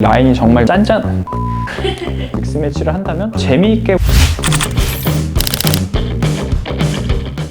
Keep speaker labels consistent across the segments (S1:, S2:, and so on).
S1: 라인이 정말 짠짠 믹스매치를 한다면 재미있게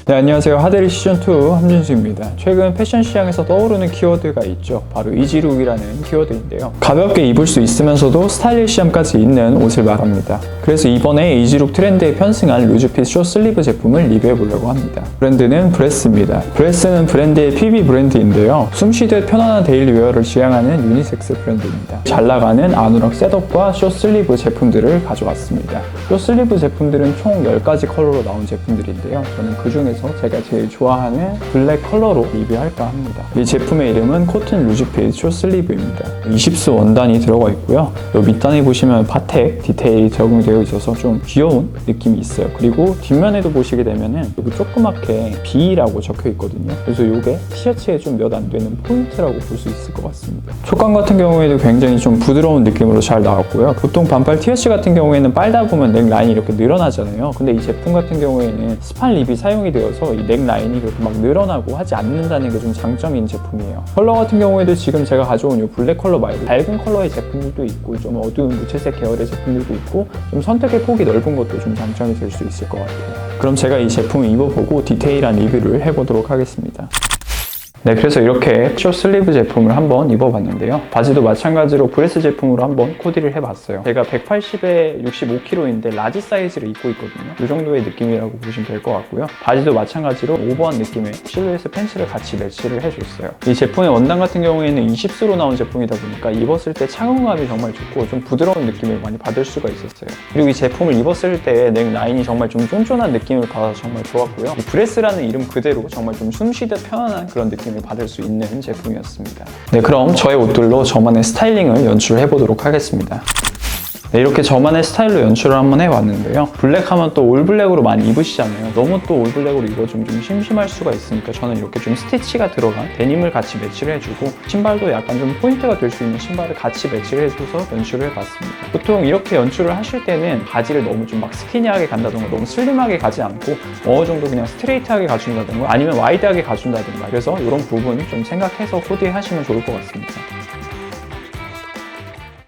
S1: 네, 안녕하세요. 하데리 시즌2 함준수입니다. 최근 패션 시장에서 떠오르는 키워드가 있죠. 바로 이지룩이라는 키워드인데요. 가볍게 입을 수 있으면서도 스타일리시함까지 있는 옷을 말합니다. 그래서 이번에 이지룩 트렌드에 편승한 루즈핏 숏슬리브 제품을 리뷰해 보려고 합니다. 브랜드는 브레스입니다. 브레스는 브랜드의 PB 브랜드인데요. 숨쉬듯 편안한 데일리 웨어를 지향하는 유니섹스 브랜드입니다. 잘 나가는 아누락 셋업과 숏슬리브 제품들을 가져왔습니다. 숏슬리브 제품들은 총 10가지 컬러로 나온 제품들인데요. 저는 그 중에서 제가 제일 좋아하는 블랙 컬러로 리뷰할까 합니다. 이 제품의 이름은 코튼 루즈핏 숏슬리브입니다. 20수 원단이 들어가 있고요. 요 밑단에 보시면 바텍 디테일이 적용되어 있어서 좀 귀여운 느낌이 있어요. 그리고 뒷면에도 보시게 되면은 여기 조그맣게 B라고 적혀 있거든요. 그래서 이게 티셔츠에 좀 몇 안 되는 포인트라고 볼 수 있을 것 같습니다. 촉감 같은 경우에도 굉장히 좀 부드러운 느낌으로 잘 나왔고요. 보통 반팔 티셔츠 같은 경우에는 빨다 보면 넥 라인이 이렇게 늘어나잖아요. 근데 이 제품 같은 경우에는 스판 립이 사용이 되어 서 이 넥 라인이 그렇게 막 늘어나고 하지 않는다는 게 좀 장점인 제품이에요. 컬러 같은 경우에도 지금 제가 가져온 이 블랙 컬러 말고 밝은 컬러의 제품들도 있고 좀 어두운 무채색 계열의 제품들도 있고 좀 선택의 폭이 넓은 것도 좀 장점이 될 수 있을 것 같아요. 그럼 제가 이 제품을 입어보고 디테일한 리뷰를 해보도록 하겠습니다. 네, 그래서 이렇게 숏 슬리브 제품을 한번 입어봤는데요. 바지도 마찬가지로 브레스 제품으로 한번 코디를 해봤어요. 제가 180에 65kg인데 라지 사이즈를 입고 있거든요. 이 정도의 느낌이라고 보시면 될 것 같고요. 바지도 마찬가지로 오버한 느낌의 실루엣 팬츠를 같이 매치를 해줬어요. 이 제품의 원단 같은 경우에는 20수로 나온 제품이다 보니까 입었을 때 착용감이 정말 좋고 좀 부드러운 느낌을 많이 받을 수가 있었어요. 그리고 이 제품을 입었을 때 넥 라인이 정말 좀 쫀쫀한 느낌을 받아서 정말 좋았고요. 이 브레스라는 이름 그대로 정말 좀 숨쉬듯 편안한 그런 느낌을 받을 수 있는 제품이었습니다. 네, 그럼 저의 옷들로 저만의 스타일링을 연출해 보도록 하겠습니다. 네, 이렇게 저만의 스타일로 연출을 한번 해봤는데요. 블랙하면 또 올블랙으로 많이 입으시잖아요. 너무 또 올블랙으로 입어주면 좀 심심할 수가 있으니까 저는 이렇게 좀 스티치가 들어간 데님을 같이 매치를 해주고 신발도 약간 좀 포인트가 될 수 있는 신발을 같이 매치를 해줘서 연출을 해봤습니다. 보통 이렇게 연출을 하실 때는 바지를 너무 좀 막 스키니하게 간다던가 너무 슬림하게 가지 않고 어느 정도 그냥 스트레이트하게 가준다던가 아니면 와이드하게 가준다던가 그래서 이런 부분 좀 생각해서 코디 하시면 좋을 것 같습니다.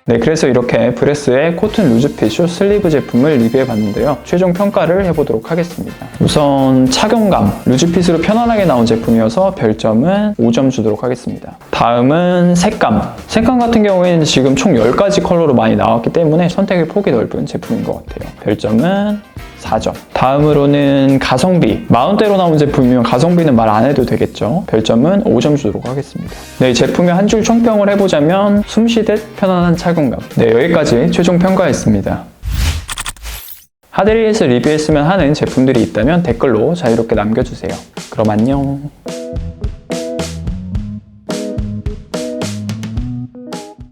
S1: 네, 그래서 이렇게 브레스의 코튼 루즈핏 숏 슬리브 제품을 리뷰해 봤는데요. 최종 평가를 해보도록 하겠습니다. 우선 착용감, 루즈핏으로 편안하게 나온 제품이어서 별점은 5점 주도록 하겠습니다. 다음은 색감. 색감 같은 경우에는 지금 총 10가지 컬러로 많이 나왔기 때문에 선택의 폭이 넓은 제품인 것 같아요. 별점은 4점. 다음으로는 가성비. 마운대로 나온 제품이면 가성비는 말 안 해도 되겠죠. 별점은 5점 주도록 하겠습니다. 네, 이 제품의 한 줄 총평을 해보자면 숨쉬듯 편안한 착용감. 네, 여기까지 최종 평가했습니다. 하드리에서 리뷰했으면 하는 제품들이 있다면 댓글로 자유롭게 남겨주세요. 그럼 안녕.